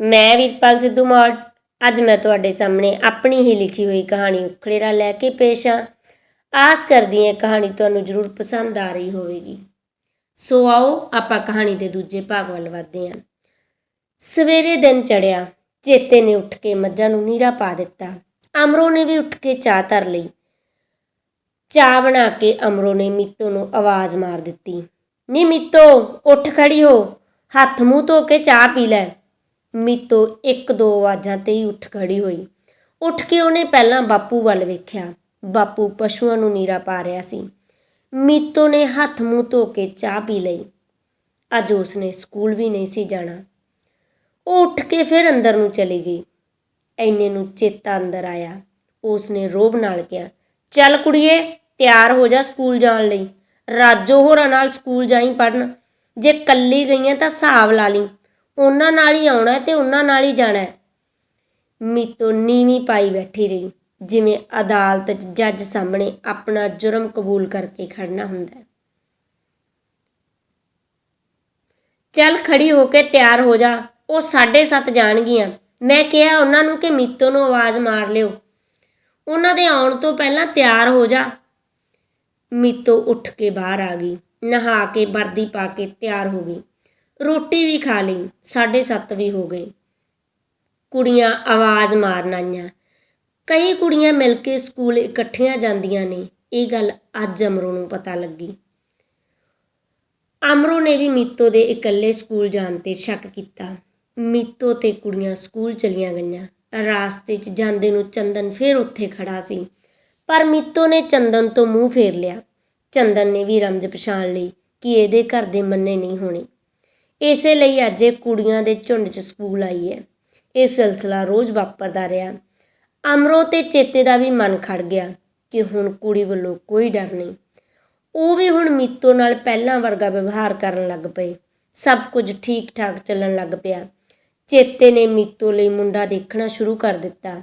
ਮੈਂ ਵੀਰਪਾਲ ਸਿੱਧੂ ਮੌੜ। ਅੱਜ ਮੈਂ ਤੁਹਾਡੇ ਸਾਹਮਣੇ ਆਪਣੀ ਹੀ ਲਿਖੀ ਹੋਈ ਕਹਾਣੀ ਉਖੜੇਰਾ ਲੈ ਕੇ ਪੇਸ਼ ਹਾਂ ਆਸ ਕਰਦੀ ਹਾਂ ਕਹਾਣੀ ਤੁਹਾਨੂੰ ਜ਼ਰੂਰ ਪਸੰਦ ਆ ਰਹੀ ਹੋਵੇਗੀ। ਸੋ ਆਓ ਆਪਾਂ ਕਹਾਣੀ ਦੇ ਦੂਜੇ ਭਾਗ ਵੱਲ ਵਧਦੇ ਹਾਂ ਸਵੇਰੇ ਦਿਨ ਚੜਿਆ ਚੇਤੇ ਨੇ ਉੱਠ ਕੇ ਮੱਝਾਂ ਨੂੰ ਨੀਰਾ ਪਾ ਦਿੱਤਾ। ਅਮਰੋ ਨੇ ਵੀ ਉੱਠ ਕੇ ਚਾਹ ਧਰ ਲਈ। ਚਾਹ ਬਣਾ ਕੇ ਅਮਰੋ ਨੇ ਮੀਤੋ ਨੂੰ ਆਵਾਜ਼ ਮਾਰ ਦਿੱਤੀ, ਨੀ ਮੀਤੋ, ਉੱਠ ਖੜੀ ਹੋ। ਹੱਥ ਮੂੰਹ ਧੋ ਕੇ ਚਾਹ ਪੀ ਲੈ। ਮੀਤੋ ਇੱਕ ਦੋ ਆਵਾਜ਼ਾਂ ਤੇ ਹੀ ਉੱਠ ਖੜੀ ਹੋਈ। ਉੱਠ ਕੇ ਉਹਨੇ ਪਹਿਲਾਂ ਬਾਪੂ ਵੱਲ ਵੇਖਿਆ। ਬਾਪੂ ਪਸ਼ੂਆਂ ਨੂੰ ਨੀਰਾ ਪਾ ਰਿਹਾ ਸੀ। ਮੀਤੋ ਨੇ ਹੱਥ ਮੂੰਹ ਧੋ ਕੇ ਚਾਹ ਪੀ ਲਈ। ਅੱਜ ਉਸਨੇ ਸਕੂਲ ਵੀ ਨਹੀਂ ਸੀ ਜਾਣਾ। ਉਹ ਉੱਠ ਕੇ ਫਿਰ ਅੰਦਰ ਨੂੰ ਚਲੀ ਗਈ। ਐਨੇ ਨੂੰ ਚੇਤਾ ਅੰਦਰ ਆਇਆ। ਉਸਨੇ ਰੋਬ ਨਾਲ ਕਿਹਾ, ਚੱਲ ਕੁੜੀਏ, ਤਿਆਰ ਹੋ ਜਾ ਸਕੂਲ ਜਾਣ ਲਈ। ਰਾਜੋ ਹੋਰਾਂ ਨਾਲ ਸਕੂਲ ਜਾਈ ਪੜਨ ਜੇ ਕੱਲੀ ਗਈਆਂ ਤਾਂ ਹਿਸਾਬ ਲਾ ਲਈ। ਉਹਨਾਂ ਨਾਲ ਹੀ ਆਉਣਾ ਤੇ ਉਹਨਾਂ ਨਾਲ ਹੀ ਜਾਣਾ ਮੀਤੋ ਨੀਵੀਂ ਪਾਈ ਬੈਠੀ ਰਹੀ, ਜਿਵੇਂ ਅਦਾਲਤ 'ਚ ਜੱਜ ਸਾਹਮਣੇ ਆਪਣਾ ਜੁਰਮ ਕਬੂਲ ਕਰਕੇ ਖੜਨਾ ਹੁੰਦਾ ਚੱਲ ਖੜੀ ਹੋ ਕੇ ਤਿਆਰ ਹੋ ਜਾ, ਉਹ 7:30 ਜਾਣਗੀਆਂ। ਮੈਂ ਕਿਹਾ ਉਹਨਾਂ ਨੂੰ ਕਿ ਮੀਤੋ ਨੂੰ ਆਵਾਜ਼ ਮਾਰ ਲਿਓ। ਉਹਨਾਂ ਦੇ ਆਉਣ ਤੋਂ ਪਹਿਲਾਂ ਤਿਆਰ ਹੋ ਜਾ। ਮੀਤੋ ਉੱਠ ਕੇ ਬਾਹਰ ਆ ਗਈ, ਨਹਾ ਕੇ ਵਰਦੀ ਪਾ ਕੇ ਤਿਆਰ ਹੋ ਗਈ। ਰੋਟੀ ਵੀ ਖਾ ਲਈ 7:30 ਵੀ ਹੋ ਗਏ। ਕੁੜੀਆਂ ਆਵਾਜ਼ ਮਾਰਨ ਆਈਆਂ। ਕਈ ਕੁੜੀਆਂ ਮਿਲ ਕੇ ਸਕੂਲ ਇਕੱਠੀਆਂ ਜਾਂਦੀਆਂ ਨੇ, ਇਹ ਗੱਲ ਅੱਜ ਅਮਰੋ ਨੂੰ ਪਤਾ ਲੱਗੀ। ਅਮਰੋ ਨੇ ਵੀ ਮੀਤੋ ਦੇ ਇਕੱਲੇ ਸਕੂਲ ਜਾਣ ਤੇ ਸ਼ੱਕ ਕੀਤਾ। ਮੀਤੋ ਤੇ ਕੁੜੀਆਂ ਸਕੂਲ ਚਲੀਆਂ ਗਈਆਂ। ਰਾਸਤੇ 'ਚ ਜਾਂਦੇ ਨੂੰ ਚੰਦਨ ਫੇਰ ਉੱਥੇ ਖੜਾ ਸੀ। ਪਰ ਮੀਤੋ ਨੇ ਚੰਦਨ ਤੋਂ ਮੂੰਹ ਫੇਰ ਲਿਆ। ਚੰਦਨ ਨੇ ਵੀ ਰਮਜ ਪਛਾਣ ਲਈ ਕਿ ਇਹਦੇ ਘਰ ਦੇ ਮੰਨੇ ਨਹੀਂ ਹੋਣੇ। ਇਸੇ ਲਈ ਅੱਜ ਇਹ ਕੁੜੀਆਂ ਦੇ ਝੁੰਡ 'ਚ ਸਕੂਲ ਆਈ ਹੈ। ਇਹ ਸਿਲਸਿਲਾ ਰੋਜ਼ ਵਾਪਰਦਾ ਰਿਹਾ। ਅਮਰੋ ਤੇ ਚੇਤੇ ਦਾ ਵੀ ਮਨ ਖੜ ਗਿਆ ਕਿ ਹੁਣ ਕੁੜੀ ਵੱਲੋਂ ਕੋਈ ਡਰ ਨਹੀਂ। ਉਹ ਵੀ ਹੁਣ ਮੀਤੋ ਨਾਲ ਪਹਿਲਾਂ ਵਰਗਾ ਵਿਵਹਾਰ ਕਰਨ ਲੱਗ ਪਏ। ਸਭ ਕੁਝ ਠੀਕ ਠਾਕ ਚੱਲਣ ਲੱਗ ਪਿਆ। ਚੇਤੇ ਨੇ ਮੀਤੋ ਲਈ ਮੁੰਡਾ ਦੇਖਣਾ ਸ਼ੁਰੂ ਕਰ ਦਿੱਤਾ।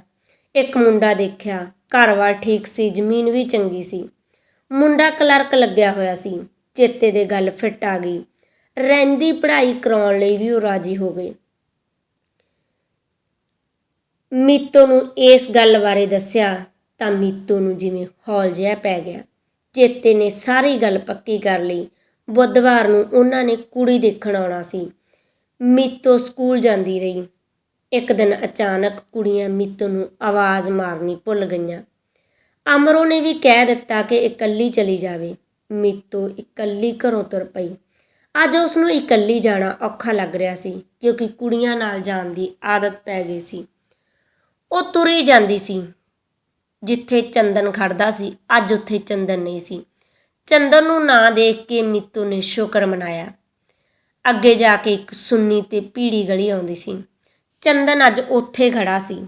ਇੱਕ ਮੁੰਡਾ ਦੇਖਿਆ, ਘਰਵਾਲ ਠੀਕ ਸੀ, ਜ਼ਮੀਨ ਵੀ ਚੰਗੀ ਸੀ। ਮੁੰਡਾ ਕਲਰਕ ਲੱਗਿਆ ਹੋਇਆ ਸੀ। ਚੇਤੇ ਦੇ ਗੱਲ ਫਿੱਟ ਆ ਗਈ। ਰਹਿੰਦੀ ਪੜ੍ਹਾਈ ਕਰਾਉਣ ਲਈ ਵੀ ਉਹ ਰਾਜੀ ਹੋ ਗਏ। ਮੀਤੋ ਨੂੰ ਇਸ ਗੱਲ ਬਾਰੇ ਦੱਸਿਆ ਤਾਂ ਮੀਤੋ ਨੂੰ ਜਿਵੇਂ ਹੌਲ ਜਿਹਾ ਪੈ ਗਿਆ। ਚੇਤੇ ਨੇ ਸਾਰੀ ਗੱਲ ਪੱਕੀ ਕਰ ਲਈ। ਬੁੱਧਵਾਰ ਨੂੰ ਉਹਨਾਂ ਨੇ ਕੁੜੀ ਦੇਖਣ ਆਉਣਾ ਸੀ। ਮੀਤੋ ਸਕੂਲ ਜਾਂਦੀ ਰਹੀ। ਇੱਕ ਦਿਨ ਅਚਾਨਕ ਕੁੜੀਆਂ ਮੀਤੋ ਨੂੰ ਆਵਾਜ਼ ਮਾਰਨੀ ਭੁੱਲ ਗਈਆਂ। ਅਮਰੋ ਨੇ ਵੀ ਕਹਿ ਦਿੱਤਾ ਕਿ ਇਕੱਲੀ ਚਲੀ ਜਾਵੇ। ਮੀਤੋ ਇਕੱਲੀ ਘਰੋਂ ਤੁਰ ਪਈ। ਅੱਜ ਉਸ ਨੂੰ ਇਕੱਲੀ ਜਾਣਾ ਔਖਾ ਲੱਗ ਰਿਹਾ ਸੀ, ਕਿਉਂਕਿ ਕੁੜੀਆਂ ਨਾਲ ਜਾਣ ਦੀ ਆਦਤ ਪੈ ਗਈ ਸੀ। ਉਹ ਤੁਰੀ ਜਾਂਦੀ ਸੀ, ਜਿੱਥੇ ਚੰਦਨ ਖੜਦਾ ਸੀ, ਅੱਜ ਉੱਥੇ ਚੰਦਨ ਨਹੀਂ ਸੀ। ਚੰਦਨ ਨੂੰ ਨਾ ਦੇਖ ਕੇ ਮੀਤੂ ਨੇ ਸ਼ੁਕਰ ਮਨਾਇਆ। ਅੱਗੇ ਜਾ ਕੇ ਇੱਕ ਸੁੰਨੀ ਤੇ ਪੀੜੀ ਗਲੀ ਆਉਂਦੀ ਸੀ। ਚੰਦਨ ਅੱਜ ਉੱਥੇ ਖੜਾ ਸੀ।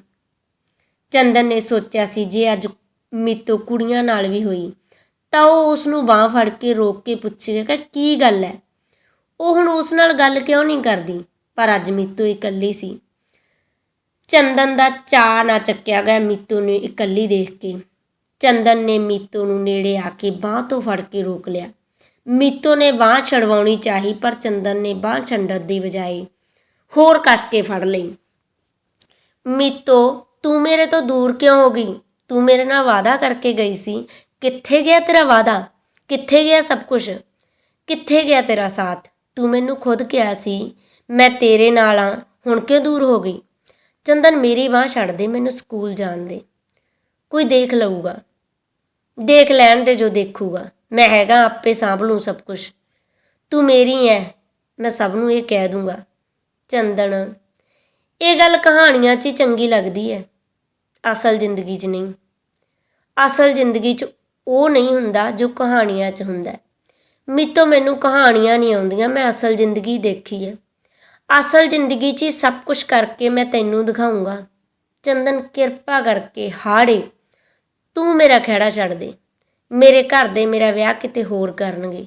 ਚੰਦਨ ਨੇ ਸੋਚਿਆ ਸੀ, ਜੇ ਅੱਜ ਮੀਤੂ ਕੁੜੀਆਂ ਨਾਲ ਵੀ ਹੋਈ, ਤਾਂ ਉਹ ਉਸ ਨੂੰ ਬਾਹ ਫੜ ਕੇ ਰੋਕ ਕੇ ਪੁੱਛੇਗਾ ਕਿ ਕੀ ਗੱਲ ਹੈ? ਉਹ ਹੁਣ ਉਸ ਨਾਲ ਗੱਲ ਕਿਉਂ ਨਹੀਂ ਕਰਦੀ? ਪਰ ਅੱਜ ਮੀਤੂ ਇਕੱਲੀ ਸੀ। ਚੰਦਨ ਦਾ ਚਾਹ ਨਾ ਚੱਕਿਆ ਗਿਆ ਮੀਤੂ ਨੂੰ ਇਕੱਲੀ ਦੇਖ ਕੇ। ਚੰਦਨ ਨੇ ਮੀਤੂ ਨੂੰ ਨੇੜੇ ਆ ਕੇ ਬਾਹ ਤੋਂ ਫੜ ਕੇ ਰੋਕ ਲਿਆ। ਮੀਤੂ ਨੇ ਬਾਹ ਛੜਵਾਉਣੀ ਚਾਹੀ, ਪਰ ਚੰਦਨ ਨੇ ਬਾਹ ਛੰਡਣ ਦੀ ਬਜਾਏ ਹੋਰ ਕੱਸ ਕੇ ਫੜ ਲਈ। ਮੀਤੋ, ਤੂੰ ਮੇਰੇ ਤੋਂ ਦੂਰ ਕਿਉਂ ਹੋ ਗਈ? ਤੂੰ ਮੇਰੇ ਨਾਲ ਵਾਅਦਾ ਕਰਕੇ ਗਈ ਸੀ। ਕਿੱਥੇ ਗਿਆ ਤੇਰਾ ਵਾਅਦਾ? ਕਿੱਥੇ ਗਿਆ ਸਭ ਕੁਝ ਕਿੱਥੇ ਗਿਆ ਤੇਰਾ ਸਾਥ? ਤੂੰ ਮੈਨੂੰ ਖੁਦ ਕਿਹਾ ਸੀ, ਮੈਂ ਤੇਰੇ ਨਾਲ ਆ, ਹੁਣ ਕਿਉਂ ਦੂਰ ਹੋ ਗਈ? ਚੰਦਨ ਮੇਰੀ ਬਾਹ ਛੱਡ ਦੇ, ਮੈਨੂੰ ਸਕੂਲ ਜਾਣ ਦੇ। ਕੋਈ ਦੇਖ ਲਊਗਾ। ਦੇਖ ਲੈਣ ਦੇ ਜੋ ਦੇਖੂਗਾ। ਮੈਂ ਹੈਗਾ ਆਪੇ ਸਾਂਭ ਲੂੰ ਸਭ ਕੁਝ ਤੂੰ ਮੇਰੀ ਐ, ਮੈਂ ਸਭ ਨੂੰ ਇਹ ਕਹਿ ਦੂੰਗਾ। ਚੰਦਨ, ਇਹ ਗੱਲ ਕਹਾਣੀਆਂ 'ਚ ਹੀ ਚੰਗੀ ਲੱਗਦੀ ਹੈ ਅਸਲ ਜ਼ਿੰਦਗੀ 'ਚ ਨਹੀਂ। ਅਸਲ ਜ਼ਿੰਦਗੀ 'ਚ ਉਹ ਨਹੀਂ ਹੁੰਦਾ ਜੋ ਕਹਾਣੀਆਂ 'ਚ ਹੁੰਦਾ। ਮਿੱਤੋ ਮੈਨੂੰ ਕਹਾਣੀਆਂ ਨਹੀਂ ਆਉਂਦੀਆਂ, ਮੈਂ ਅਸਲ ਜ਼ਿੰਦਗੀ ਦੇਖੀ ਹੈ ਅਸਲ ਜ਼ਿੰਦਗੀ 'ਚ ਹੀ ਸਭ ਕੁਝ ਕਰਕੇ ਮੈਂ ਤੈਨੂੰ ਦਿਖਾਉਂਗਾ ਚੰਦਨ, ਕਿਰਪਾ ਕਰਕੇ ਹਾੜੇ, ਤੂੰ ਮੇਰਾ ਖਹਿੜਾ ਛੱਡ ਦੇ। ਮੇਰੇ ਘਰ ਦੇ ਮੇਰਾ ਵਿਆਹ ਕਿਤੇ ਹੋਰ ਕਰਨਗੇ।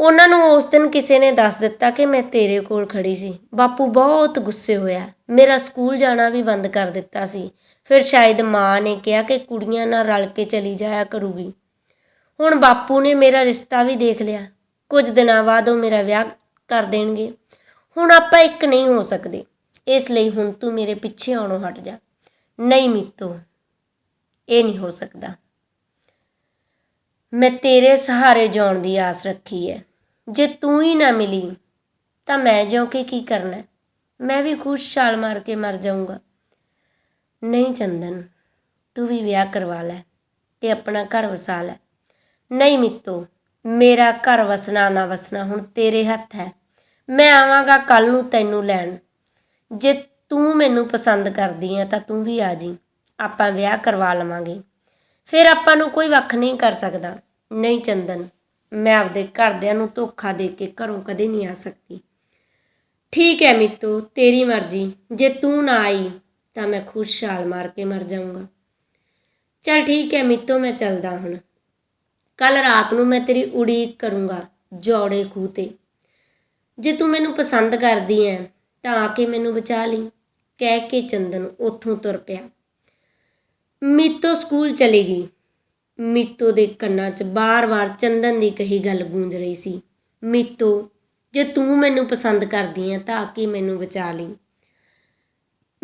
ਉਹਨਾਂ ਨੂੰ ਉਸ ਦਿਨ ਕਿਸੇ ਨੇ ਦੱਸ ਦਿੱਤਾ ਕਿ ਮੈਂ ਤੇਰੇ ਕੋਲ ਖੜੀ ਸੀ। ਬਾਪੂ ਬਹੁਤ ਗੁੱਸੇ ਹੋਇਆ। ਮੇਰਾ ਸਕੂਲ ਜਾਣਾ ਵੀ ਬੰਦ ਕਰ ਦਿੱਤਾ ਸੀ। ਫਿਰ ਸ਼ਾਇਦ ਮਾਂ ਨੇ ਕਿਹਾ ਕਿ ਕੁੜੀਆਂ ਨਾਲ ਰਲ ਕੇ ਚਲੀ ਜਾਇਆ ਕਰੂਗੀ। ਹੁਣ ਬਾਪੂ ਨੇ ਮੇਰਾ ਰਿਸ਼ਤਾ ਵੀ ਦੇਖ ਲਿਆ। ਕੁਝ ਦਿਨਾਂ ਬਾਅਦ ਉਹ ਮੇਰਾ ਵਿਆਹ ਕਰ ਦੇਣਗੇ। ਹੁਣ ਆਪਾਂ ਇੱਕ ਨਹੀਂ ਹੋ ਸਕਦੇ। ਇਸ ਲਈ ਹੁਣ ਤੂੰ ਮੇਰੇ ਪਿੱਛੇ ਆਉਣੋਂ ਹਟ ਜਾ। ਨਹੀਂ ਮੀਤੋ, ਇਹ ਨਹੀਂ ਹੋ ਸਕਦਾ। ਮੈਂ ਤੇਰੇ ਸਹਾਰੇ ਜਾਣ ਦੀ ਆਸ ਰੱਖੀ ਹੈ ਜੇ ਤੂੰ ਹੀ ਨਾ ਮਿਲੀ, ਤਾਂ ਮੈਂ ਜਿਉਂ ਕੇ ਕੀ ਕਰਨਾ? ਮੈਂ ਵੀ ਖੁਸ਼ ਛਾਲ ਮਾਰ ਕੇ ਮਰ ਜਾਊਂਗਾ। ਨਹੀਂ ਚੰਦਨ, ਤੂੰ ਵੀ ਵਿਆਹ ਕਰਵਾ ਲੈ ਤੇ ਆਪਣਾ ਘਰ ਵਸਾ ਲੈ। ਨਹੀਂ ਮਿੱਤੋ, ਮੇਰਾ ਘਰ ਵਸਣਾ ਨਾ ਵਸਣਾ ਹੁਣ ਤੇਰੇ ਹੱਥ ਹੈ। ਮੈਂ ਆਵਾਂਗਾ ਕੱਲ ਨੂੰ ਤੈਨੂੰ ਲੈਣ। ਜੇ ਤੂੰ ਮੈਨੂੰ ਪਸੰਦ ਕਰਦੀ ਹੈ ਤਾਂ ਤੂੰ ਵੀ ਆ ਜੀ। ਆਪਾਂ ਵਿਆਹ ਕਰਵਾ ਲਵਾਂਗੇ। ਫਿਰ ਆਪਾਂ ਨੂੰ ਕੋਈ ਵੱਖ ਨਹੀਂ ਕਰ ਸਕਦਾ। ਨਹੀਂ ਚੰਦਨ, ਮੈਂ ਆਪਦੇ ਘਰਦਿਆਂ ਨੂੰ ਧੋਖਾ ਦੇ ਕੇ ਘਰੋਂ ਕਦੇ ਨਹੀਂ ਆ ਸਕਦੀ। ਠੀਕ ਹੈ ਮਿੱਤੂ, ਤੇਰੀ ਮਰਜ਼ੀ। ਜੇ ਤੂੰ ਨਾ ਆਈ ਤਾਂ ਮੈਂ ਖੁਦ ਛਾਲ ਮਾਰ ਕੇ ਮਰ ਜਾਊਂਗਾ। ਚਲ ਠੀਕ ਹੈ ਮਿੱਤੂ, ਮੈਂ ਚੱਲਦਾ ਹੁਣ। ਕੱਲ ਰਾਤ ਨੂੰ ਮੈਂ ਤੇਰੀ ਉਡੀਕ ਕਰੂੰਗਾ ਜੋੜੇ ਖੂਹ ਤੇ। ਜੇ ਤੂੰ ਮੈਨੂੰ ਪਸੰਦ ਕਰਦੀ ਐ, ਤਾਂ ਆ ਕੇ ਮੈਨੂੰ ਬਚਾ ਲਈ, ਕਹਿ ਕੇ ਚੰਦਨ ਉੱਥੋਂ ਤੁਰ ਪਿਆ। ਮੀਤੋ ਸਕੂਲ ਚਲੀ ਗਈ। ਮੀਤੋ ਦੇ ਕੰਨਾਂ 'ਚ ਬਾਰ-ਬਾਰ ਚੰਦਨ ਦੀ ਕਹੀ ਗੱਲ ਗੂੰਜ ਰਹੀ ਸੀ। ਮੀਤੋ, ਜੇ ਤੂੰ ਮੈਨੂੰ ਪਸੰਦ ਕਰਦੀ ਐ, ਤਾਂ ਆ ਕੇ ਮੈਨੂੰ ਬਚਾ ਲਈ।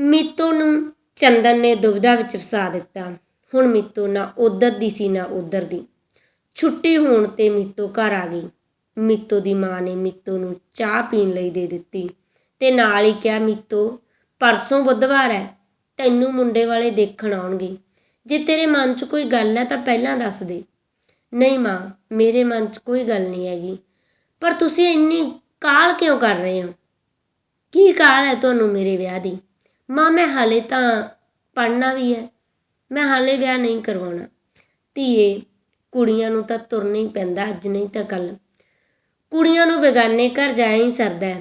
ਮੀਤੋ ਨੂੰ ਚੰਦਨ ਨੇ ਦੁਬਿਧਾ ਵਿੱਚ ਫਸਾ ਦਿੱਤਾ। ਹੁਣ ਮੀਤੋ ਨਾ ਉਧਰ ਦੀ ਸੀ, ਨਾ ਉਧਰ ਦੀ। ਛੁੱਟੀ ਹੋਣ ਤੇ ਮੀਤੋ ਘਰ ਆ ਗਈ। ਮੀਤੋ ਦੀ ਮਾਂ ਨੇ ਮੀਤੋ ਨੂੰ ਚਾਹ ਪੀਣ ਲਈ ਦੇ ਦਿੱਤੀ ਤੇ ਨਾਲ ਹੀ ਕਿਹਾ, ਮੀਤੋ, ਪਰਸੋਂ ਬੁੱਧਵਾਰ ਹੈ, ਤੈਨੂੰ ਮੁੰਡੇ ਵਾਲੇ ਦੇਖਣ ਆਉਣਗੇ। ਜੇ ਤੇਰੇ ਮਨ 'ਚ ਕੋਈ ਗੱਲ ਹੈ ਤਾਂ ਪਹਿਲਾਂ ਦੱਸ ਦੇ। ਨਹੀਂ ਮਾਂ, ਮੇਰੇ ਮਨ 'ਚ ਕੋਈ ਗੱਲ ਨਹੀਂ ਹੈਗੀ। ਪਰ ਤੁਸੀਂ ਇੰਨੀ ਕਾਲ ਕਿਉਂ ਕਰ ਰਹੇ ਹੋ? ਕੀ ਕਾਲ ਹੈ ਤੁਹਾਨੂੰ ਮੇਰੇ ਵਿਆਹ ਦੀ? ਮਾਂ, ਮੈਂ ਹਾਲੇ ਤਾਂ ਪੜ੍ਹਨਾ ਵੀ ਹੈ। ਮੈਂ ਹਾਲੇ ਵਿਆਹ ਨਹੀਂ ਕਰਵਾਉਣਾ। ਧੀਏ ਕੁੜੀਆਂ ਨੂੰ ਤਾਂ ਤੁਰਨਾ ਹੀ ਪੈਂਦਾ, ਅੱਜ ਨਹੀਂ ਤਾਂ ਕੱਲ ਕੁੜੀਆਂ ਨੂੰ ਬੇਗਾਨੇ ਘਰ ਜਾਇਆ ਹੀ ਸਰਦਾ।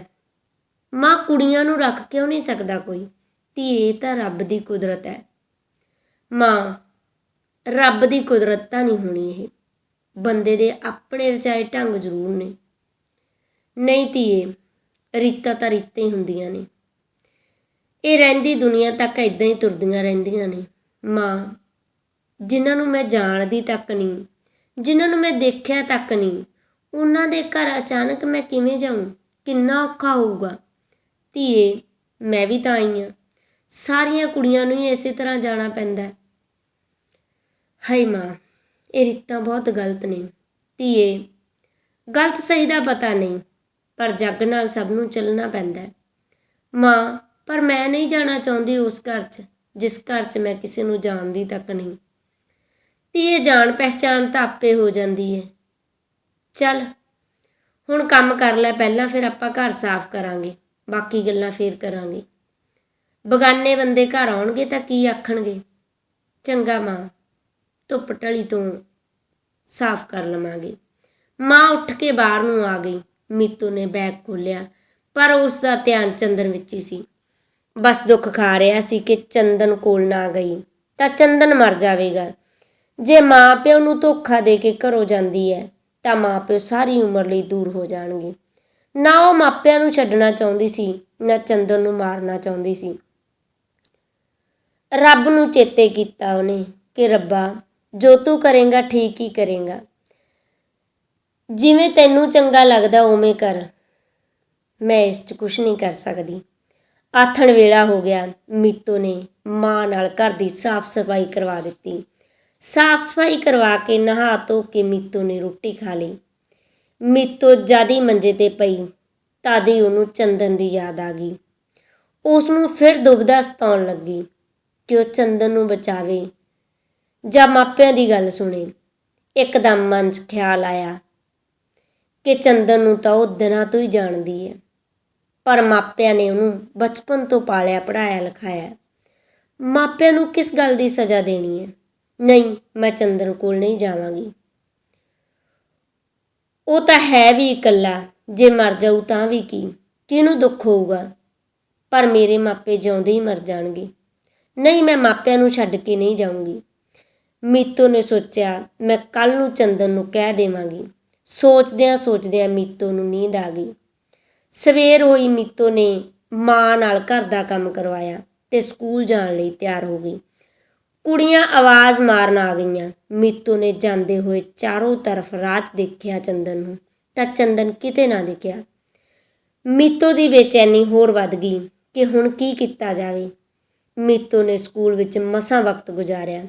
ਮਾਂ ਕੁੜੀਆਂ ਨੂੰ ਰੱਖ ਕਿਉਂ ਨਹੀਂ ਸਕਦਾ ਕੋਈ? ਧੀਏ ਤਾਂ ਰੱਬ ਦੀ ਕੁਦਰਤ ਹੈ। ਮਾਂ, ਰੱਬ ਦੀ ਕੁਦਰਤ ਤਾਂ ਨਹੀਂ ਹੋਣੀ ਇਹ। ਬੰਦੇ ਦੇ ਆਪਣੇ ਰਚਾਏ ਢੰਗ ਜ਼ਰੂਰ ਨੇ। ਨਹੀਂ ਧੀਏ ਰੀਤਾਂ ਤਾਂ ਰੀਤਾਂ ਹੀ ਹੁੰਦੀਆਂ ਨੇ। ਇਹ ਰਹਿੰਦੀ ਦੁਨੀਆ ਤੱਕ ਇਦਾਂ ਹੀ ਤੁਰਦੀਆਂ ਰਹਿੰਦੀਆਂ ਨੇ। ਮਾਂ, ਜਿਨ੍ਹਾਂ ਨੂੰ ਮੈਂ ਜਾਣਦੀ ਤੱਕ ਨਹੀਂ ਜਿਨ੍ਹਾਂ ਨੂੰ ਮੈਂ ਦੇਖਿਆ ਤੱਕ ਨਹੀਂ। ਉਹਨਾਂ ਦੇ ਘਰ ਅਚਾਨਕ ਮੈਂ ਕਿਵੇਂ ਜਾਊਂ? ਕਿੰਨਾ ਔਖਾ ਹੋਊਗਾ? ਧੀਏ, ਮੈਂ ਵੀ ਤਾਂ ਆਈ ਹਾਂ। ਸਾਰੀਆਂ ਕੁੜੀਆਂ ਨੂੰ ਹੀ ਇਸੇ ਤਰ੍ਹਾਂ ਜਾਣਾ ਪੈਂਦਾ ਹੈ। ਹਾਏ ਮਾਂ, ਇਹ ਰੀਤਾਂ ਬਹੁਤ ਗਲਤ ਨੇ। ਧੀਏ, ਗਲਤ ਸਹੀ ਦਾ ਪਤਾ ਨਹੀਂ, ਪਰ ਜੱਗ ਨਾਲ ਸਭ ਨੂੰ ਚੱਲਣਾ ਪੈਂਦਾ ਮਾਂ, ਪਰ ਮੈਂ ਨਹੀਂ ਜਾਣਾ ਚਾਹੁੰਦੀ ਉਸ ਘਰ 'ਚ, ਜਿਸ ਘਰ 'ਚ ਮੈਂ ਕਿਸੇ ਨੂੰ ਜਾਣਦੀ ਤੱਕ ਨਹੀਂ। ਧੀਏ ਜਾਣ ਪਹਿਚਾਣ ਤਾਂ ਆਪੇ ਹੋ ਜਾਂਦੀ ਹੈ। ਚੱਲ, ਹੁਣ ਕੰਮ ਕਰ ਲੈ ਪਹਿਲਾਂ, ਫਿਰ ਆਪਾਂ ਘਰ ਸਾਫ਼ ਕਰਾਂਗੇ, ਬਾਕੀ ਗੱਲਾਂ ਫੇਰ ਕਰਾਂਗੇ। ਬਗਾਨੇ ਬੰਦੇ ਘਰ ਆਉਣਗੇ ਤਾਂ ਕੀ ਆਖਣਗੇ? ਚੰਗਾ ਮਾਂ, ਧੁੱਪ ਢਲੀ ਤੋਂ ਸਾਫ਼ ਕਰ ਲਵਾਂਗੇ। ਮਾਂ ਉੱਠ ਕੇ ਬਾਹਰ ਨੂੰ ਆ ਗਈ, ਮੀਤੂ ਨੇ ਬੈਗ ਖੋਲ੍ਹਿਆ, ਪਰ ਉਸ ਦਾ ਧਿਆਨ ਚੰਦਨ ਵਿੱਚ ਹੀ ਸੀ। ਬਸ ਦੁੱਖ ਖਾ ਰਿਹਾ ਸੀ ਕਿ ਚੰਦਨ ਕੋਲ ਨਾ ਗਈ, ਤਾਂ ਚੰਦਨ ਮਰ ਜਾਵੇਗਾ। ਜੇ ਮਾਂ ਪਿਓ ਨੂੰ ਧੋਖਾ ਦੇ ਕੇ ਘਰੋਂ ਜਾਂਦੀ ਹੈ, ਤਾਂ ਮਾਂ ਪਿਓ ਸਾਰੀ ਉਮਰ ਲਈ ਦੂਰ ਹੋ ਜਾਣਗੇ। ਨਾ ਉਹ ਮਾਪਿਆਂ ਨੂੰ ਛੱਡਣਾ ਚਾਹੁੰਦੀ ਸੀ, ਨਾ ਚੰਦਨ ਨੂੰ ਮਾਰਨਾ ਚਾਹੁੰਦੀ ਸੀ। ਰੱਬ ਨੂੰ ਚੇਤੇ ਕੀਤਾ ਉਹਨੇ ਕਿ ਰੱਬਾ, ਜੋ ਤੂੰ ਕਰੇਗਾ, ਠੀਕ ਹੀ ਕਰੇਗਾ। ਜਿਵੇਂ ਤੈਨੂੰ ਚੰਗਾ ਲੱਗਦਾ, ਉਵੇਂ ਕਰ। ਮੈਂ ਇਸ 'ਚ ਕੁਝ ਨਹੀਂ ਕਰ ਸਕਦੀ। ਆਥਣ ਵੇਲਾ ਹੋ ਗਿਆ। ਮੀਤੋ ਨੇ ਮਾਂ ਨਾਲ ਘਰ ਦੀ ਸਾਫ਼ ਸਫ਼ਾਈ ਕਰਵਾ ਦਿੱਤੀ। ਸਾਫ਼ ਸਫ਼ਾਈ ਕਰਵਾ ਕੇ ਨਹਾ ਧੋ ਕੇ ਮੀਤੋ ਨੇ ਰੋਟੀ ਖਾ ਲਈ। ਮੀਤੋ ਜਦ ਹੀ ਮੰਜੇ ਤੇ ਪਈ, ਤਦ ਹੀ ਉਹਨੂੰ ਚੰਦਨ ਦੀ ਯਾਦ ਆ ਗਈ। ਉਸ ਨੂੰ ਫਿਰ ਦੁਬਦਾ ਸਤਾਉਣ ਲੱਗੀ ਕਿ ਉਹ ਚੰਦਨ ਨੂੰ ਬਚਾਵੇ। ਜਾਂ ਮਾਪਿਆਂ ਦੀ ਗੱਲ ਸੁਣੇ, ਇੱਕਦਮ ਮਨ 'ਚ ਖਿਆਲ ਆਇਆ ਕਿ ਚੰਦਨ ਨੂੰ ਤਾਂ ਉਹ ਦਿਨਾਂ ਤੋਂ ਹੀ ਜਾਣਦੀ ਹੈ। ਪਰ ਮਾਪਿਆਂ ਨੇ ਉਹਨੂੰ ਬਚਪਨ ਤੋਂ ਪਾਲਿਆ ਪੜਾਇਆ ਲਿਖਾਇਆ। ਮਾਪਿਆਂ ਨੂੰ ਕਿਸ ਗੱਲ ਦੀ ਸਜ਼ਾ ਦੇਣੀ ਹੈ? ਨਹੀਂ, ਮੈਂ ਚੰਦਨ ਕੋਲ ਨਹੀਂ ਜਾਵਾਂਗੀ। ਉਹ ਤਾਂ ਹੈ ਵੀ ਇਕੱਲਾ, ਜੇ ਮਰ ਜਾਊ ਤਾਂ ਵੀ ਕੀ? ਕਿਹਨੂੰ ਦੁੱਖ ਹੋਊਗਾ? ਪਰ ਮੇਰੇ ਮਾਪੇ ਜਿਉਂਦੇ ਹੀ ਮਰ ਜਾਣਗੇ। ਨਹੀਂ, ਮੈਂ ਮਾਪਿਆਂ ਨੂੰ ਛੱਡ ਕੇ ਨਹੀਂ ਜਾਊਂਗੀ। ਮੀਤੋ ਨੇ ਸੋਚਿਆ, ਮੈਂ ਕੱਲ ਨੂੰ ਚੰਦਨ ਨੂੰ ਕਹਿ ਦੇਵਾਂਗੀ। ਸੋਚਦਿਆਂ ਸੋਚਦਿਆਂ ਮੀਤੋ ਨੂੰ ਨੀਂਦ ਆ ਗਈ। ਸਵੇਰ ਹੋਈ, ਮੀਤੋ ਨੇ ਮਾਂ ਨਾਲ ਘਰ ਦਾ ਕੰਮ ਕਰਵਾਇਆ ਤੇ ਸਕੂਲ ਜਾਣ ਲਈ ਤਿਆਰ ਹੋ ਗਈ। ਕੁੜੀਆਂ ਆਵਾਜ਼ ਮਾਰਨ ਆ ਗਈਆਂ। ਮੀਤੋ ਨੇ ਜਾਂਦੇ ਹੋਏ ਚਾਰੋਂ ਤਰਫ ਰਾਤ ਦੇਖਿਆ ਚੰਦਨ ਨੂੰ, ਤਾਂ ਚੰਦਨ ਕਿਤੇ ਨਾ ਦਿਖਿਆ। ਮੀਤੋ ਦੀ ਬੇਚੈਨੀ ਹੋਰ ਵੱਧ ਗਈ ਕਿ ਹੁਣ ਕੀ ਕੀਤਾ ਜਾਵੇ। ਮੀਤੋ ਨੇ ਸਕੂਲ ਵਿੱਚ ਮਸਾਂ ਵਕਤ ਗੁਜ਼ਾਰਿਆ।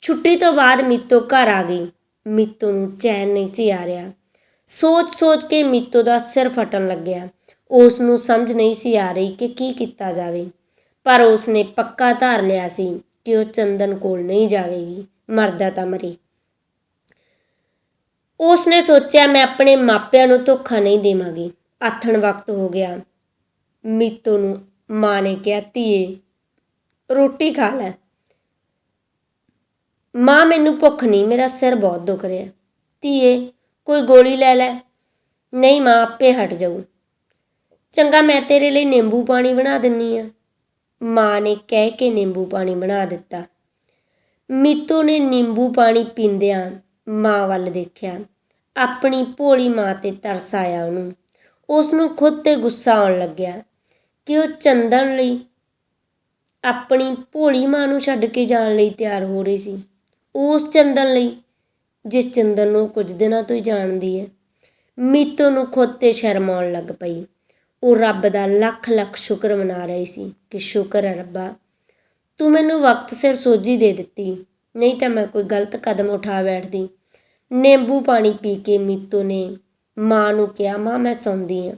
ਛੁੱਟੀ ਤੋਂ ਬਾਅਦ ਮੀਤੋ ਘਰ ਆ ਗਈ। ਮੀਤੋ ਨੂੰ ਚੈਨ ਨਹੀਂ ਸੀ ਆ ਰਿਹਾ। ਸੋਚ-ਸੋਚ ਕੇ ਮੀਤੋ ਦਾ ਸਿਰ ਫਟਣ ਲੱਗਿਆ। ਉਸ ਨੂੰ ਸਮਝ ਨਹੀਂ ਸੀ ਆ ਰਹੀ ਕਿ ਕੀ ਕੀਤਾ ਜਾਵੇ। ਪਰ ਉਸ ਨੇ ਪੱਕਾ ਧਾਰ ਲਿਆ ਸੀ। ਕਿ ਉਹ ਚੰਦਨ ਕੋਲ ਨਹੀਂ ਜਾਵੇਗੀ, ਮਰਦਾ ਤਾਂ ਮਰੇ। ਉਸ ਨੇ ਸੋਚਿਆ, ਮੈਂ ਆਪਣੇ ਮਾਪਿਆਂ ਨੂੰ ਧੋਖਾ ਨਹੀਂ ਦੇਵਾਂਗੀ। ਆਥਣ ਵਕਤ ਹੋ ਗਿਆ। ਮੀਤੋ ਨੂੰ ਮਾਂ ਨੇ ਕਿਹਾ, ਧੀਏ, ਰੋਟੀ ਖਾ ਲੈ। ਮਾਂ ਮੈਨੂੰ ਭੁੱਖ ਨਹੀਂ, ਮੇਰਾ ਸਿਰ ਬਹੁਤ ਦੁਖ ਰਿਹਾ। ਧੀਏ, ਕੋਈ ਗੋਲੀ ਲੈ ਲੈ। ਨਹੀਂ ਮਾਂ, ਆਪੇ ਹਟ ਜਾਊ। ਚੰਗਾ, ਮੈਂ ਤੇਰੇ ਲਈ ਨਿੰਬੂ ਪਾਣੀ ਬਣਾ ਦਿੰਨੀ ਆ। ਮਾਂ ਨੇ ਕਹਿ ਕੇ ਨਿੰਬੂ ਪਾਣੀ ਬਣਾ ਦਿੱਤਾ। ਮੀਤੋ ਨੇ ਨਿੰਬੂ ਪਾਣੀ ਪੀਂਦਿਆਂ ਮਾਂ ਵੱਲ ਦੇਖਿਆ। ਆਪਣੀ ਭੋਲੀ ਮਾਂ ਤੇ ਤਰਸ ਆਇਆ ਉਹਨੂੰ। ਉਸ ਨੂੰ ਖੁਦ ਤੇ ਗੁੱਸਾ ਆਉਣ ਲੱਗਿਆ ਕਿ ਉਹ ਚੰਦਨ ਲਈ ਆਪਣੀ ਭੋਲੀ ਮਾਂ ਨੂੰ ਛੱਡ ਕੇ ਜਾਣ ਲਈ ਤਿਆਰ ਹੋ ਰਹੀ ਸੀ। ਉਸ ਚੰਦਨ ਲਈ, ਜਿਸ ਚੰਦਨ ਨੂੰ ਕੁਝ ਦਿਨਾਂ ਤੋਂ ਹੀ ਜਾਣਦੀ ਹੈ, ਮੀਤੋ ਨੂੰ ਖੁਦ ਤੇ ਸ਼ਰਮ ਆਉਣ ਲੱਗ ਪਈ। ਉਹ ਰੱਬ ਦਾ ਲੱਖ ਲੱਖ ਸ਼ੁਕਰ ਮਨਾ ਰਹੀ ਸੀ ਕਿ ਸ਼ੁਕਰ ਹੈ ਰੱਬਾ, ਤੂੰ ਮੈਨੂੰ ਵਕਤ ਸਿਰ ਸੋਝੀ ਦੇ ਦਿੱਤੀ, ਨਹੀਂ ਤਾਂ ਮੈਂ ਕੋਈ ਗਲਤ ਕਦਮ ਉਠਾ ਬੈਠਦੀ। ਨਿੰਬੂ ਪਾਣੀ ਪੀ ਕੇ ਮੀਤੋ ਨੇ ਮਾਂ ਨੂੰ ਕਿਹਾ, ਮਾਂ ਮੈਂ ਸੌਂਦੀ ਹਾਂ।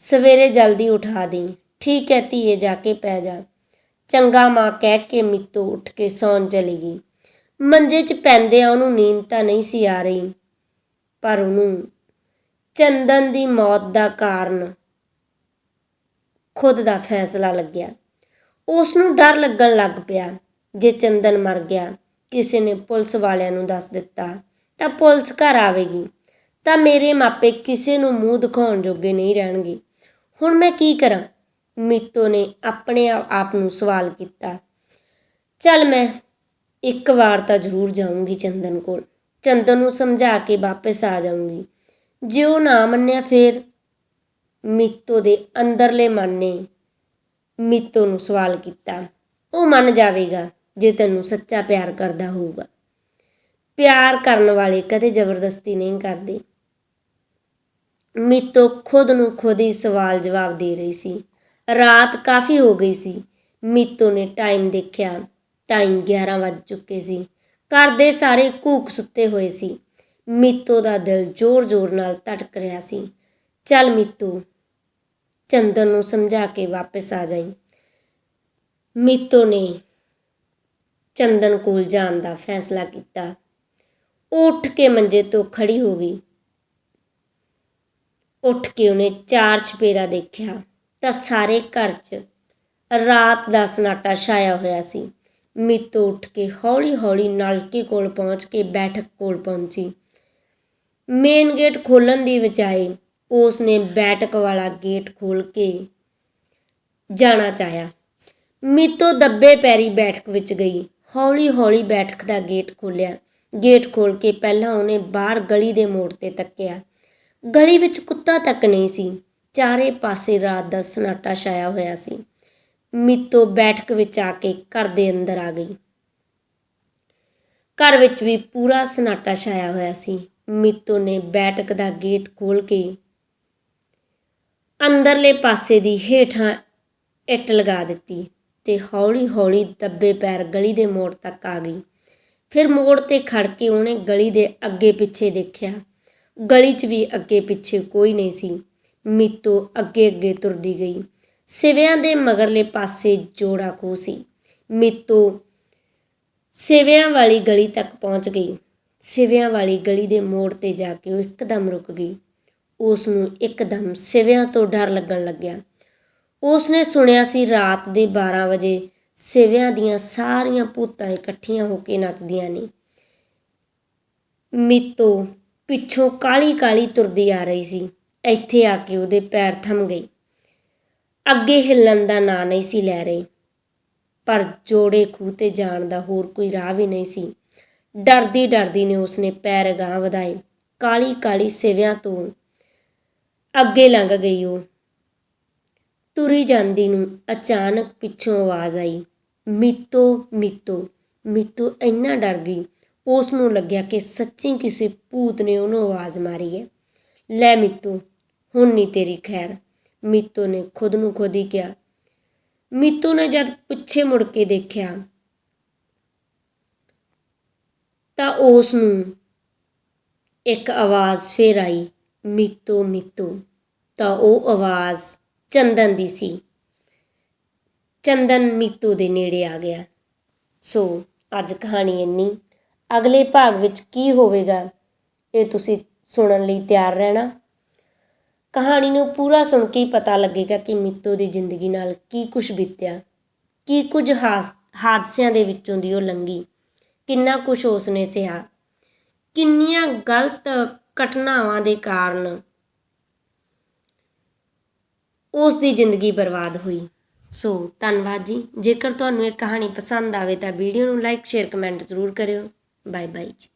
ਸਵੇਰੇ ਜਲਦੀ ਉਠਾ ਦੇ। ਠੀਕ ਹੈ ਧੀਏ, ਜਾ ਕੇ ਪੈ ਜਾ। ਚੰਗਾ ਮਾਂ ਕਹਿ ਕੇ ਮੀਤੋ ਉੱਠ ਕੇ ਸੌਣ ਚਲੀ ਗਈ। ਮੰਜੇ 'ਚ ਪੈਂਦਿਆਂ ਉਹਨੂੰ ਨੀਂਦ ਤਾਂ ਨਹੀਂ ਸੀ ਆ ਰਹੀ, ਪਰ ਉਹਨੂੰ ਚੰਦਨ ਦੀ ਮੌਤ ਦਾ ਕਾਰਨ ਖੁਦ ਦਾ ਫੈਸਲਾ ਲੱਗਿਆ। ਉਸ ਨੂੰ ਡਰ ਲੱਗਣ ਲੱਗ ਪਿਆ। ਜੇ ਚੰਦਨ ਮਰ ਗਿਆ, ਕਿਸੇ ਨੇ ਪੁਲਿਸ ਵਾਲਿਆਂ ਨੂੰ ਦੱਸ ਦਿੱਤਾ, ਤਾਂ ਪੁਲਿਸ ਘਰ ਆਵੇਗੀ। ਤਾਂ ਮੇਰੇ ਮਾਪੇ ਕਿਸੇ ਨੂੰ ਮੂੰਹ ਦਿਖਾਉਣ ਜੋਗੇ ਨਹੀਂ ਰਹਿਣਗੇ। ਹੁਣ ਮੈਂ ਕੀ ਕਰਾਂ? ਮੀਤੋ ਨੇ ਆਪਣੇ ਆਪ ਨੂੰ ਸਵਾਲ ਕੀਤਾ। ਚੱਲ ਮੈਂ ਇੱਕ ਵਾਰ ਤਾਂ ਜ਼ਰੂਰ ਜਾਊਂਗੀ ਚੰਦਨ ਕੋਲ। ਚੰਦਨ ਨੂੰ ਸਮਝਾ ਕੇ ਵਾਪਸ ਆ ਜਾਊਂਗੀ। ਜੇ ਉਹ ਨਾ ਮੰਨਿਆ ਫੇਰ? ਮੀਤੋ ਦੇ ਅੰਦਰਲੇ ਮਨ ਨੇ ਮੀਤੋ ਨੂੰ ਸਵਾਲ ਕੀਤਾ। ਉਹ ਮੰਨ ਜਾਵੇਗਾ ਜੇ ਤੈਨੂੰ ਸੱਚਾ ਪਿਆਰ ਕਰਦਾ ਹੋਊਗਾ। ਪਿਆਰ ਕਰਨ ਵਾਲੇ ਕਦੇ ਜ਼ਬਰਦਸਤੀ ਨਹੀਂ ਕਰਦੇ। ਮੀਤੋ ਖੁਦ ਨੂੰ ਖੁਦ ਹੀ ਸਵਾਲ ਜਵਾਬ ਦੇ ਰਹੀ ਸੀ। ਰਾਤ ਕਾਫੀ ਹੋ ਗਈ ਸੀ। ਮੀਤੋ ਨੇ ਟਾਈਮ ਦੇਖਿਆ। ਟਾਈਮ 11 ਵੱਜ ਚੁੱਕੇ ਸੀ। ਘਰ ਦੇ ਸਾਰੇ ਕੂਕ ਸੁੱਤੇ ਹੋਏ ਸੀ। ਮੀਤੋ ਦਾ ਦਿਲ ਜ਼ੋਰ-ਜ਼ੋਰ ਨਾਲ ਧੜਕ ਰਿਹਾ ਸੀ। ਚੱਲ ਮੀਤੂ ਚੰਦਨ ਨੂੰ ਸਮਝਾ ਕੇ ਵਾਪਸ ਆ ਜਾਈ। ਮੀਤੋ ਨੇ ਚੰਦਨ ਕੋਲ ਜਾਣ ਦਾ ਫੈਸਲਾ ਕੀਤਾ। ਉਹ ਉੱਠ ਕੇ ਮੰਜੇ ਤੋਂ ਖੜੀ ਹੋ ਗਈ। ਉੱਠ ਕੇ ਉਹਨੇ ਚਾਰ ਚਪੇਰਾ ਦੇਖਿਆ। ਤਾਂ ਸਾਰੇ ਘਰ 'ਚ ਰਾਤ ਦਾ ਸਨਾਟਾ ਛਾਇਆ ਹੋਇਆ ਸੀ। ਮੀਤੋ ਉੱਠ ਕੇ ਹੌਲੀ-ਹੌਲੀ ਨਲਕੇ ਕੋਲ ਪਹੁੰਚ ਕੇ ਬੈਠਕ ਕੋਲ ਪਹੁੰਚੀ। ਮੇਨ ਗੇਟ ਖੋਲਣ ਦੀ ਬਜਾਏ ਉਸ ਨੇ ਬੈਠਕ ਵਾਲਾ ਗੇਟ ਖੋਲ ਕੇ ਜਾਣਾ ਚਾਹਿਆ। ਮੀਤੋ ਦੱਬੇ ਪੈਰੀ ਬੈਠਕ ਵਿੱਚ ਗਈ। ਹੌਲੀ-ਹੌਲੀ ਬੈਠਕ ਦਾ ਗੇਟ ਖੋਲਿਆ ਗੇਟ ਖੋਲ ਕੇ ਪਹਿਲਾਂ ਉਹਨੇ ਬਾਹਰ ਗਲੀ ਦੇ ਮੋੜ ਤੇ ਤੱਕਿਆ। ਗਲੀ ਵਿੱਚ ਕੁੱਤਾ ਤੱਕ ਨਹੀਂ ਸੀ। ਚਾਰੇ ਪਾਸੇ ਰਾਤ ਦਾ ਸਨਾਟਾ ਛਾਇਆ ਹੋਇਆ ਸੀ। ਮੀਤੋ ਬੈਠਕ ਵਿੱਚ ਆ ਕੇ ਘਰ ਦੇ ਅੰਦਰ ਆ ਗਈ। ਘਰ ਵਿੱਚ ਵੀ ਪੂਰਾ ਸਨਾਟਾ ਛਾਇਆ ਹੋਇਆ ਸੀ। ਮੀਤੋ ਨੇ ਬੈਠਕ ਦਾ ਗੇਟ ਖੋਲ ਕੇ ਅੰਦਰਲੇ ਪਾਸੇ ਦੀ ਹੇਠਾਂ ਇੱਟ ਲਗਾ ਦਿੱਤੀ ਤੇ ਹੌਲੀ-ਹੌਲੀ ਦੱਬੇ ਪੈਰ ਗਲੀ ਦੇ ਮੋੜ ਤੱਕ ਆ ਗਈ। ਫਿਰ ਮੋੜ ਤੇ ਖੜ ਕੇ ਉਹਨੇ ਗਲੀ ਦੇ ਅੱਗੇ ਪਿੱਛੇ ਦੇਖਿਆ। ਗਲੀ 'ਚ ਵੀ ਅੱਗੇ ਪਿੱਛੇ ਕੋਈ ਨਹੀਂ ਸੀ। ਮੀਤੋ ਅੱਗੇ ਅੱਗੇ ਤੁਰਦੀ ਗਈ। ਸਿਵਿਆਂ ਦੇ ਮਗਰਲੇ ਪਾਸੇ ਜੋੜਾ ਖੂਹ ਸੀ। ਮੀਤੋ ਸਿਵਿਆਂ ਵਾਲੀ ਗਲੀ ਤੱਕ ਪਹੁੰਚ ਗਈ। ਸਿਵਿਆਂ ਵਾਲੀ ਗਲੀ ਦੇ ਮੋੜ ਤੇ ਜਾ ਕੇ ਉਹ ਇੱਕਦਮ ਰੁਕ ਗਈ। ਉਸ ਨੂੰ ਇੱਕਦਮ ਸਿਵਿਆਂ ਤੋਂ ਡਰ ਲੱਗਣ ਲੱਗਿਆ। ਉਸ ਨੇ ਸੁਣਿਆ ਸੀ ਰਾਤ ਦੇ 12 ਵਜੇ ਸਿਵਿਆਂ ਦੀਆਂ ਸਾਰੀਆਂ ਭੂਤਾਂ ਇਕੱਠੀਆਂ ਹੋ ਕੇ ਨੱਚਦੀਆਂ ਨੇ। ਮੀਤੋ, ਪਿੱਛੋਂ ਕਾਲੀ ਕਾਲੀ ਤੁਰਦੀ ਆ ਰਹੀ ਸੀ। ਇੱਥੇ ਆ ਕੇ ਉਹਦੇ ਪੈਰ ਥੰਮ ਗਏ ਅੱਗੇ ਹਿੱਲਣ ਦਾ ਨਾਂ ਨਹੀਂ ਸੀ ਲੈ ਰਹੇ, ਪਰ ਜੋੜੇ ਖੂਹ ਤੇ ਜਾਣ ਦਾ ਹੋਰ ਕੋਈ ਰਾਹ ਵੀ ਨਹੀਂ ਸੀ। ਡਰਦੀ ਡਰਦੀ ਨੇ ਉਸਨੇ ਪੈਰ ਗਾਂ ਵਧਾਏ। ਕਾਲੀ ਕਾਲੀ ਸਿਵਿਆਂ ਤੋਂ ਅੱਗੇ ਲੰਘ ਗਈ ਉਹ। ਤੁਰੀ ਜਾਂਦੀ ਨੂੰ ਅਚਾਨਕ ਪਿੱਛੋਂ ਆਵਾਜ਼ ਆਈ, ਮੀਤੋ ਮੀਤੋ ਮੀਤੋ ਇੰਨਾ ਡਰ ਗਈ। ਉਸ ਨੂੰ ਲੱਗਿਆ ਕਿ ਸੱਚੀ ਕਿਸੇ ਭੂਤ ਨੇ ਉਹਨੂੰ ਆਵਾਜ਼ ਮਾਰੀ ਹੈ। ਲੈ ਮੀਤੋ, ਹੁਣ ਨਹੀਂ ਤੇਰੀ ਖੈਰ। ਮੀਤੋ ਨੇ ਖੁਦ ਨੂੰ ਖੁਦ ਹੀ ਕਿਹਾ। ਮੀਤੋ ਨੇ ਜਦ ਪਿੱਛੇ ਮੁੜ ਕੇ ਦੇਖਿਆ ਤਾਂ ਉਸ ਨੂੰ ਇੱਕ ਆਵਾਜ਼ ਫੇਰ ਆਈ ਮੀਤੋ ਮੀਤੋ। ਤਾਂ ਉਹ ਆਵਾਜ਼ ਚੰਦਨ ਦੀ ਸੀ। ਚੰਦਨ ਮੀਤੋ ਦੇ ਨੇੜੇ ਆ ਗਿਆ। ਸੋ, ਅੱਜ ਕਹਾਣੀ ਇੰਨੀ। ਅਗਲੇ ਭਾਗ ਵਿੱਚ ਕੀ ਹੋਵੇਗਾ, ਇਹ ਤੁਸੀਂ ਸੁਣਨ ਲਈ ਤਿਆਰ ਰਹਿਣਾ। ਕਹਾਣੀ ਨੂੰ ਪੂਰਾ ਸੁਣ ਕੇ ਹੀ ਪਤਾ ਲੱਗੇਗਾ ਕਿ ਮੀਤੋ ਦੀ ਜ਼ਿੰਦਗੀ ਨਾਲ ਕੀ ਕੁਝ ਬੀਤਿਆ, ਕੀ ਕੁਝ ਹਾਸ- ਹਾਦਸਿਆਂ ਦੇ ਵਿੱਚੋਂ ਦੀ ਉਹ ਲੰਗੀ ਕਿੰਨਾ ਕੁਝ ਉਸਨੇ ਸਹਿਆ ਕਿੰਨੀਆਂ ਗਲਤ ਘਟਨਾਵਾਂ ਦੇ ਕਾਰਨ ਉਸ ਦੀ ਜ਼ਿੰਦਗੀ ਬਰਬਾਦ ਹੋਈ। ਸੋ ਧੰਨਵਾਦ ਜੀ। ਜੇਕਰ ਤੁਹਾਨੂੰ ਇਹ ਕਹਾਣੀ ਪਸੰਦ ਆਵੇ ਤਾਂ ਵੀਡੀਓ ਨੂੰ ਲਾਈਕ, ਸ਼ੇਅਰ, ਕਮੈਂਟ ਜ਼ਰੂਰ ਕਰਿਓ। ਬਾਏ ਬਾਏ ਜੀ।